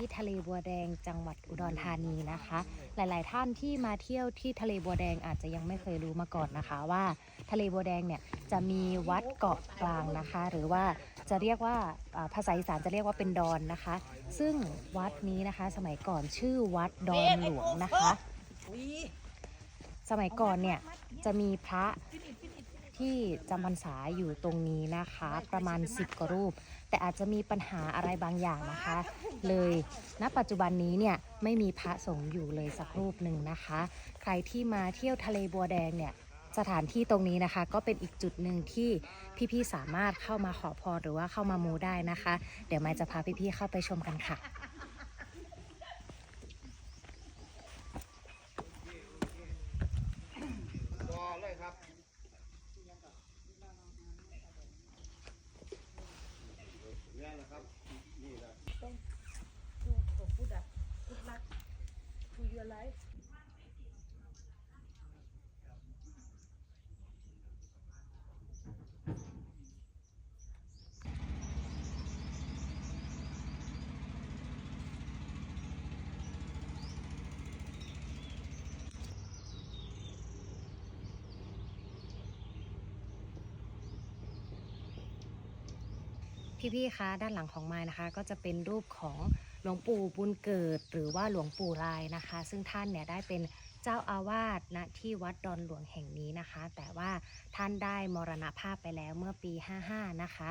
บัวแดงจังหวัดอุดรธานีนะคะ หลาย ๆ ท่านที่มาเที่ยวที่ทะเลบัวแดงอาจจะยังไม่เคยรู้มาก่อนนะคะ ว่าทะเลบัวแดงเนี่ยจะมีวัดเกาะกลางนะคะ หรือว่าจะเรียกว่าอ่าภาษาอีสานจะเรียกว่าเป็นดอนนะคะ ซึ่งวัดนี้นะคะสมัยก่อนชื่อวัดดอนหลวงนะคะ สมัยก่อนเนี่ยจะมีพระ ที่จำพรรษาอยู่ตรงนี้นะคะ ประมาณ 10กว่ารูป แต่อาจจะมีปัญหาอะไรบางอย่างนะคะ เลยณปัจจุบันนี้เนี่ยไม่มีพระสงฆ์อยู่เลยสักรูปหนึ่งนะคะ ใครที่มาเที่ยวทะเลบัวแดงเนี่ยสถานที่ตรงนี้นะคะ ก็เป็นอีกจุดหนึ่งที่พี่ๆสามารถเข้ามาขอพรหรือว่าเข้ามามูได้นะคะ เดี๋ยวไมายจะพาพี่ๆเข้าไปชมกันค่ะรอเลยครับ นี่แหละครับ นี่แหละ พี่ๆคะด้านหลังของไม้นะคะ ก็จะเป็นรูปของหลวงปู่บุญเกิด หรือว่าหลวงปู่ลายนะคะ ซึ่งท่านเนี่ยได้เป็นเจ้าอาวาสณที่วัดดอนหลวงแห่งนี้นะคะ แต่ว่าท่านได้มรณภาพไปแล้วเมื่อปี 55 นะคะ